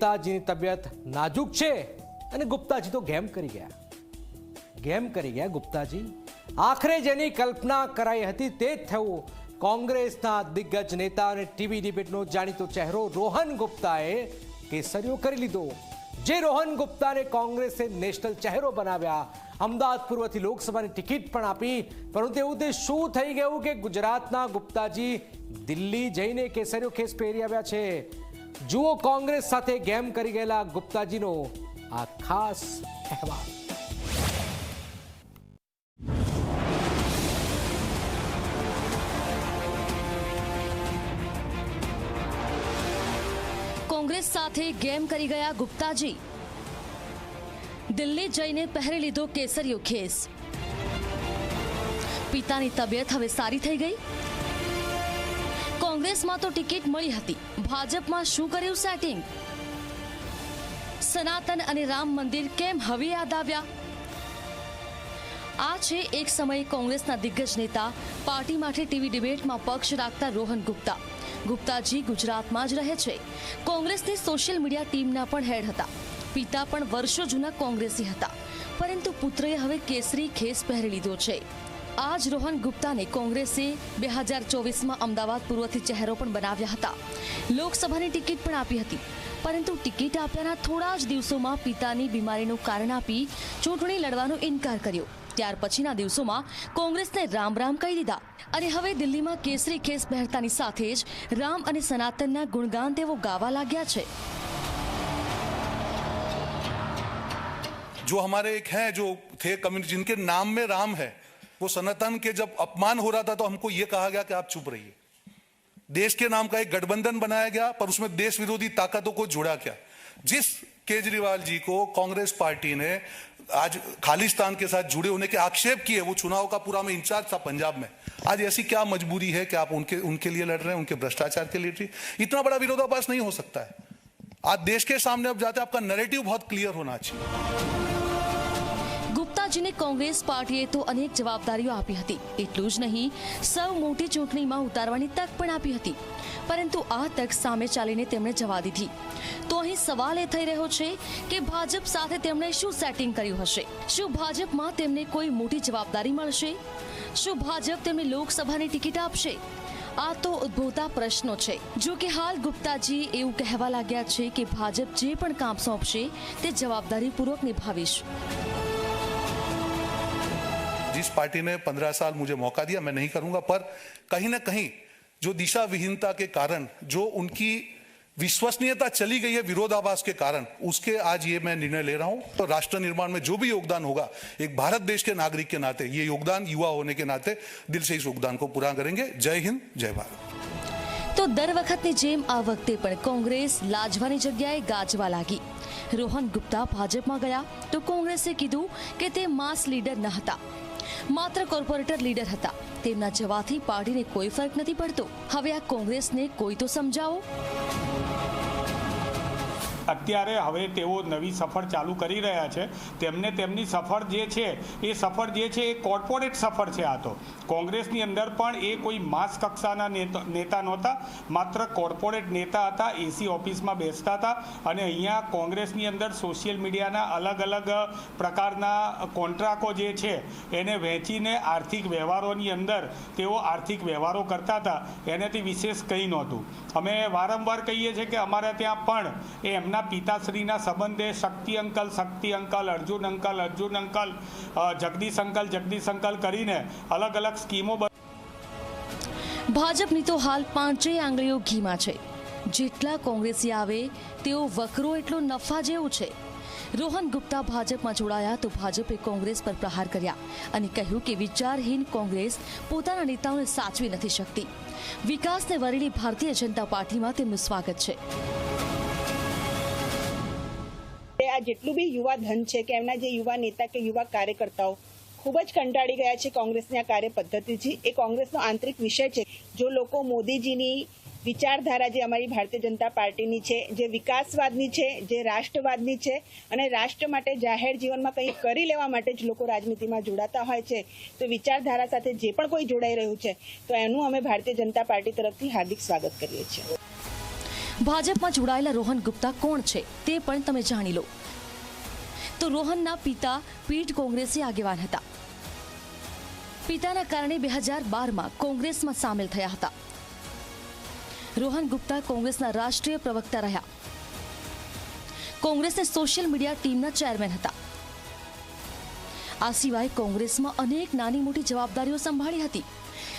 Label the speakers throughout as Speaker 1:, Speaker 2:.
Speaker 1: ગુપ્તાજીની તબિયત નાજુક છે અને ગુપ્તાજી તો ગેમ કરી ગયા. ગેમ કરી ગયા ગુપ્તાજી. આખરે જેની કલ્પના કરાઈ હતી તે જ થયું. કોંગ્રેસના દિગ્ગજ નેતા અને ટીવી ડિબેટનો જાણીતો ચહેરો રોહન ગુપ્તાએ કેસરીઓ કરી લીધો. જે રોહન ગુપ્તાને કોંગ્રેસે નેશનલ ચહેરો બનાવ્યા. અમદાવાદ પૂર્વથી લોકસભાની ટિકિટ પણ આપી. પરંતુ એવું તે શું થઈ ગયું કે ગુજરાતના ગુપ્તાજી દિલ્હી જઈને કેસરીઓ ખેસ પહેરી આવ્યા છે? જુઓ કોંગ્રેસ સાથે ગેમ કરી ગયેલા ગુપ્તાજીનો આ ખાસ અહેવાલ.
Speaker 2: કોંગ્રેસ સાથે ગેમ કરી ગયા ગુપ્તાજી. દિલ્હી જઈને પહેરી લીધો કેસરિયો ખેસ. પિતાની તબિયત હવે સારી થઈ ગઈ. કોંગ્રેસમાં તો ટિકિટ મળી હતી. ભાજપમાં શું કર્યું સેટિંગ? સનાતન અને રામ મંદિર કેમ હવે યાદ આવ્યા? આ છે એક સમયે કોંગ્રેસના દિગ્ગજ નેતા પાર્ટી માટે ટીવી ડિબેટમાં પક્ષ રાખતા રોહન ગુપ્તા. ગુપ્તાજી ગુજરાતમાં જ રહે છે. કોંગ્રેસની સોશિયલ મીડિયા ટીમના પણ હેડ હતા. પિતા પણ વર્ષો જૂના કોંગ્રેસી હતા. પરંતુ પુત્રએ હવે કેસરી ખેસ પહેરી લીધો છે. આ જ રોહન ગુપ્તાને કોંગ્રેસે બે હજાર ચોવીસમાં અમદાવાદ પૂર્વથી ચહેરો પણ બનાવ્યા હતા લોકસભાની ટિકિટ પણ આપી હતી પરંતુ ટિકિટ આપ્યાના થોડા જ દિવસોમાં પિતાની બીમારીનું કારણ આપી ચૂંટણી લડવાનો ઇનકાર કર્યો ત્યાર પછીના દિવસોમાં કોંગ્રેસને રામ રામ કહી દીધા અને હવે દિલ્હીમાં કેસરી ખેસ પહેરતાની સાથે જ રામ અને સનાતનના ગુણગાન તેઓ ગાવા લાગ્યા છે
Speaker 3: जो हमारे एक हैं जो थे कम्युनिटी जिनके नाम में राम है वो सनातन के जब अपमान हो रहा था तो हमको ये कहा गया कि आप चुप रहिए। देश के नाम का एक गठबंधन बनाया गया, पर उसमें देश विरोधी ताकतों को जोड़ा गया। जिस केजरीवाल जी को कांग्रेस पार्टी ने आज खालिस्तान के साथ जुड़े होने के आक्षेप किए, वो चुनाव का पूरा में इंचार्ज था पंजाब में। आज ऐसी क्या मजबूरी है कि आप उनके उनके लिए लड़ रहे हैं, उनके भ्रष्टाचार के लिए इतना बड़ा विरोधाभास नहीं हो सकता है। आज देश के सामने अब जाते आपका नैरेटिव बहुत क्लियर होना चाहिए।
Speaker 2: ગુપ્તાજીને કોંગ્રેસ પાર્ટીએ તો અનેક જવાબદારીઓ આપી હતી. એટલું જ નહીં, સૌ મોટી ચૂંટણીમાં ઉતારવાની તક પણ આપી હતી. પરંતુ આ તક સામે ચાલીને તેમણે જવા દીધી. તો અહીં સવાલ એ થઈ રહ્યો છે કે ભાજપ સાથે તેમણે શું સેટિંગ કર્યું હશે? શું ભાજપમાં તેમને કોઈ મોટી જવાબદારી મળશે? શું ભાજપ તેમને લોકસભાની ટિકિટ આપશે? આ તો ઉદ્ભવતા પ્રશ્નો છે. જો કે હાલ ગુપ્તાજી એવું કહેવા લાગ્યા છે કે ભાજપ જે પણ કામ સોંપશે, તે જવાબદારીપૂર્વક નિભાવીશ.
Speaker 3: जिस पार्टी ने पंद्रह साल मुझे मौका दिया मैं नहीं करूंगा पर कहीं ना कहीं जो दिशा विहीनता के कारण जो उनकी विश्वसनीयता चली गई है विरोधाभास के कारण उसके आज ये मैं निर्णय ले रहा हूं तो राष्ट्र निर्माण में जो भी योगदान होगा एक भारत देश के नागरिक के नाते ये योगदान युवा होने के नाते दिल से इस योगदान को पूरा करेंगे जय हिंद जय भारत
Speaker 2: તો દર વખતની જેમ આ વખતે પણ કોંગ્રેસ લાજવાની જગ્યાએ ગાજવા લાગી રોહન ગુપ્તા ભાજપમાં ગયા તો કોંગ્રેસે કીધું કે તે માસ લીડર ન હતા માત્ર કોર્પોરેટર લીડર હતા. તેમના જવાથી પાર્ટીને કોઈ ફરક નથી પડતો. હવે આ કોંગ્રેસને કોઈ તો સમજાવો?
Speaker 4: અત્યારે હવે તેઓ નવી સફર ચાલુ કરી રહ્યા છે. તેમને તેમની સફર જે છે, એ સફર જે છે, એ કોર્પોરેટ સફર છે આ તો. કોંગ્રેસની અંદર પણ એ કોઈ માસ કક્ષાના નેતા નહોતા. માત્ર કોર્પોરેટ નેતા હતા, એસી ઓફિસમાં બેસતા હતા અને અહીંયા કોંગ્રેસની અંદર સોશિયલ મીડિયાના અલગ અલગ પ્રકારના કોન્ટ્રાકો જે છે, એને વહેંચીને આર્થિક વ્યવહારોની અંદર તેઓ આર્થિક વ્યવહારો કરતા હતા. એનાથી વિશેષ કંઈ નહોતું. અમે વારંવાર કહીએ છીએ કે અમારે ત્યાં પણ એ એમના પિતાશ્રીના સંબંધે Shakti uncle Shakti uncle, Arjun uncle Arjun uncle Jagdish uncle Jagdish uncle કરીને અલગ અલગ સ્કીમો
Speaker 2: ભાજપની તો હાલ પાંચેય આંગળીઓ ઘીમાં છે. જેટલા કોંગ્રેસી આવે, તેઓ વકરો એટલો નફા જેવું છે. રોહન ગુપ્તા ભાજપમાં જોડાયા તો ભાજપે કોંગ્રેસ પર પ્રહાર કર્યા અને કહ્યું કે વિચારહીન કોંગ્રેસ પોતાના નેતાઓને સાચવી નથી શકતી. વિકાસને વરેલી ભારતીય જનતા પાર્ટીમાં તેમનું સ્વાગત છે.
Speaker 5: આ જેટલું બી યુવા ધન છે કે એમના જે યુવા નેતા કે યુવા કાર્યકર્તાઓ ખૂબ જ કંટાળી ગયા છે કોંગ્રેસની આ કાર્ય પદ્ધતિથી એ કોંગ્રેસનો આંતરિક વિષય છે. જો લોકો મોદીજીની વિચારધારા જે અમારી ભારતીય જનતા પાર્ટીની છે, જે વિકાસવાદની છે, જે રાષ્ટ્રવાદની છે અને રાષ્ટ્ર માટે જાહેર જીવનમાં કંઈ કરી લેવા માટે જ લોકો રાજનીતિમાં જોડાતા હોય છે, તો વિચારધારા સાથે જે પણ કોઈ જોડાઈ રહ્યું છે, તો એનું અમે ભારતીય જનતા પાર્ટી તરફથી હાર્દિક સ્વાગત કરીએ છીએ.
Speaker 2: ભાજપમાં જોડાયેલા રોહન ગુપ્તા કોણ છે તે પણ તમે જાણી લો. તો રોહનના પિતા પીઠ કોંગ્રેસી આગેવાન હતા. પિતાના કારણે બે હજાર બારમાં કોંગ્રેસમાં સામેલ થયા હતા. રોહન ગુપ્તા કોંગ્રેસના રાષ્ટ્રીય પ્રવક્તા રહ્યા. કોંગ્રેસની સોશિયલ મીડિયા ટીમના ચેરમેન હતા. આ સિવાય કોંગ્રેસમાં અનેક નાની મોટી જવાબદારીઓ સંભાળી હતી.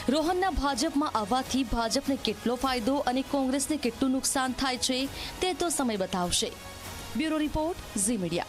Speaker 2: રોહનના ભાજપમાં આવવાથી ભાજપને કેટલો ફાયદો અને કોંગ્રેસને કેટલું નુકસાન થાય છે તે તો સમય બતાવશે. Bureau report, Zee media.